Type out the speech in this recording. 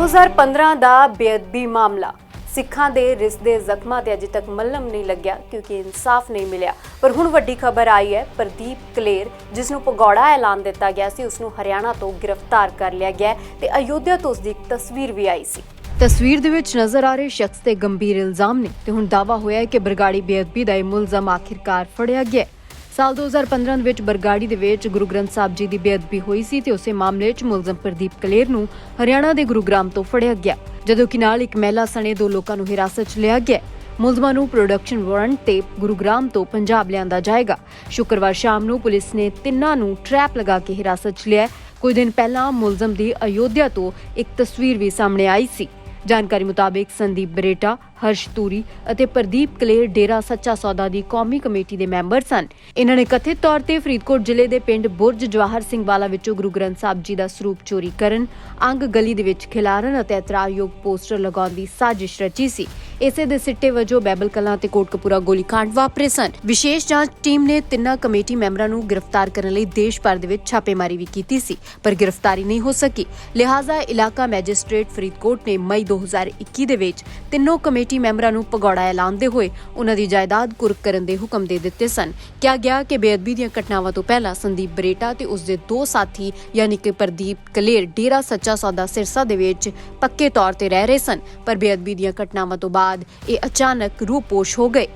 2015 ਦਾ ਬੇਅਦਬੀ ਮਾਮਲਾ। ਸਿੱਖਾਂ ਦੇ ਰਿਸ ਦੇ ਜ਼ਖਮਾਂ ਤੇ ਅਜੇ ਤੱਕ ਮੱਲਮ ਨਹੀਂ ਲੱਗਿਆ ਕਿਉਂਕਿ ਇਨਸਾਫ ਨਹੀਂ ਮਿਲਿਆ। ਪਰ ਹੁਣ ਵੱਡੀ ਖਬਰ ਆਈ ਹੈ, ਪ੍ਰਦੀਪ ਕਲੇਰ ਜਿਸ ਨੂੰ ਪਗੌੜਾ ਐਲਾਨ ਦਿੱਤਾ ਗਿਆ ਸੀ ਉਸ ਨੂੰ ਹਰਿਆਣਾ ਤੋਂ ਗ੍ਰਿਫਤਾਰ ਕਰ ਲਿਆ ਗਿਆ ਤੇ ਅਯੋਧਿਆ ਤੋਂ ਉਸ ਦੀ ਇੱਕ ਤਸਵੀਰ ਵੀ ਆਈ ਸੀ। ਤਸਵੀਰ ਦੇ ਵਿੱਚ ਨਜ਼ਰ ਆ ਰਹੇ ਸ਼ਖਸ ਤੇ ਗੰਭੀਰ ਇਲਜ਼ਾਮ ਨੇ ਤੇ ਹੁਣ ਦਾਵਾ ਹੋਇਆ ਹੈ ਕਿ ਬਰਗਾੜੀ ਬੇਅਦਬੀ ਦਾ ਇਹ ਮੁਲਜ਼ਮ ਆਖਿਰਕਾਰ ਫੜਿਆ ਗਿਆ ਸਾਲ 2015 ਦੇ ਵਿੱਚ ਬਰਗਾੜੀ ਦੇ ਵਿੱਚ ਗੁਰੂ ਗ੍ਰੰਥ ਸਾਹਿਬ ਜੀ ਦੀ ਬੇਅਦਬੀ ਹੋਈ ਸੀ ਤੇ ਉਸੇ ਮਾਮਲੇ 'ਚ ਮੁਲਜ਼ਮ ਪ੍ਰਦੀਪ ਕਲੇਰ ਨੂੰ ਹਰਿਆਣਾ ਦੇ ਗੁਰੂਗ੍ਰਾਮ ਤੋਂ ਫੜਿਆ ਗਿਆ, ਜਦੋਂ ਕਿ ਨਾਲ ਇੱਕ ਮਹਿਲਾ ਸਣੇ ਦੋ ਲੋਕਾਂ ਨੂੰ ਹਿਰਾਸਤ 'ਚ ਲਿਆ ਗਿਆ। ਮੁਲਜ਼ਮਾਂ ਨੂੰ ਪ੍ਰੋਡਕਸ਼ਨ ਵਾਰੰਟ ਤੇ ਗੁਰੂਗ੍ਰਾਮ ਤੋਂ ਪੰਜਾਬ ਲਿਆਂਦਾ ਜਾਏਗਾ। ਸ਼ੁੱਕਰਵਾਰ ਸ਼ਾਮ ਨੂੰ ਪੁਲਿਸ ਨੇ ਤਿੰਨਾਂ ਨੂੰ ਟਰੈਪ ਲਗਾ ਕੇ ਹਿਰਾਸਤ 'ਚ ਲਿਆ। ਕੁਝ ਦਿਨ ਪਹਿਲਾਂ ਮੁਲਜ਼ਮ ਦੀ ਅਯੋਧਿਆ ਤੋਂ ਇੱਕ ਤਸਵੀਰ ਵੀ ਸਾਹਮਣੇ ਆਈ ਸੀ। ਜਾਣਕਾਰੀ ਮੁਤਾਬਕ ਸੰਦੀਪ ਬਰੇਟਾ, ਹਰਸ਼ ਤੂਰੀ ਅਤੇ ਪ੍ਰਦੀਪ ਕਲੇਰ ਡੇਰਾ ਸੱਚਾ ਸੌਦਾ ਦੀ ਕੌਮੀ ਕਮੇਟੀ ਦੇ ਮੈਂਬਰ ਸਨ। ਇਹਨਾਂ ਨੇ ਕਥਿਤ ਤੌਰ ਤੇ ਫਰੀਦਕੋਟ ਜ਼ਿਲ੍ਹੇ ਦੇ ਪਿੰਡ ਬੁਰਜ ਜਵਾਹਰ ਸਿੰਘ ਵਾਲਾ ਵਿੱਚੋਂ ਗੁਰੂ ਗ੍ਰੰਥ ਸਾਹਿਬ ਜੀ ਦਾ ਸਰੂਪ ਚੋਰੀ ਕਰਨ, ਅੰਗ ਗਲੀ ਦੇ ਵਿੱਚ ਖਿਲਾਰਨ ਅਤੇ ਇਤਰਾਜ਼ਯੋਗ ਪੋਸਟਰ ਲਗਾਉਣ ਦੀ ਸਾਜ਼ਿਸ਼ ਰਚੀ ਸੀ। ਇਸੇ ਦੇ ਸਿੱਟੇ ਵਜੋਂ ਬੈਬਲ ਕਲਾਂ ਤੇ ਕੋਟਕਪੂਰਾ ਗੋਲੀकांड ਵਾਪਰੇ ਸਨ। ਵਿਸ਼ੇਸ਼ ਜਾਂਚ ਟੀਮ ਨੇ ਤਿੰਨਾਂ ਕਮੇਟੀ ਮੈਂਬਰਾਂ ਨੂੰ ਗ੍ਰਿਫਤਾਰ ਕਰਨ ਲਈ ਦੇਸ਼ ਭਰ ਦੇ ਵਿੱਚ ਛਾਪੇਮਾਰੀ ਵੀ ਕੀਤੀ ਸੀ, ਪਰ ਗ੍ਰਿਫਤਾਰੀ ਨਹੀਂ ਹੋ ਸਕੀ। ਲਿਹਾਜ਼ਾ ਇਲਾਕਾ ਮੈਜਿਸਟ੍ਰੇਟ ਫਰੀਦਕੋਟ ਨੇ ਮਈ 2021 ਦੇ ਵਿੱਚ ਤਿੰਨੋਂ ਕਮੇਟੀ ਮੈਂਬਰਾਂ ਨੂੰ ਪਗੌੜਾ ਐਲਾਨਦੇ ਹੋਏ, ਉਹਨਾਂ ਦੀ ਜਾਇਦਾਦ ਕੁਰਕ ਕਰਨ ਦੇ ਹੁਕਮ ਦੇ ਦਿੱਤੇ ਸਨ। ਕਿਹਾ ਗਿਆ ਕਿ ਬੇਅਦਬੀ ਦੀਆਂ ਘਟਨਾਵਾਂ ਤੋਂ ਪਹਿਲਾਂ ਸੰਦੀਪ ਬਰੇਟਾ ਤੇ ਉਸ ਦੇ ਦੋ ਸਾਥੀ, ਯਾਨੀ ਕਿ ਪ੍ਰਦੀਪ ਕਲੇਰ, ਡੇਰਾ ਸੱਚਾ ਸੌਦਾ ਸਿਰਸਾ ਦੇ ਵਿੱਚ ਪੱਕੇ ਤੌਰ ਤੇ ਰਹਿ ਰਹੇ ਸਨ, ਪਰ ਬੇਅਦਬੀ ਦੀਆਂ ਘਟਨਾਵਾਂ ਤੋਂ ਬਾਅਦ ਬਾਅਦ ਇਹ ਅਚਾਨਕ ਰੂਪੋਸ਼ ਹੋ ਗਏ।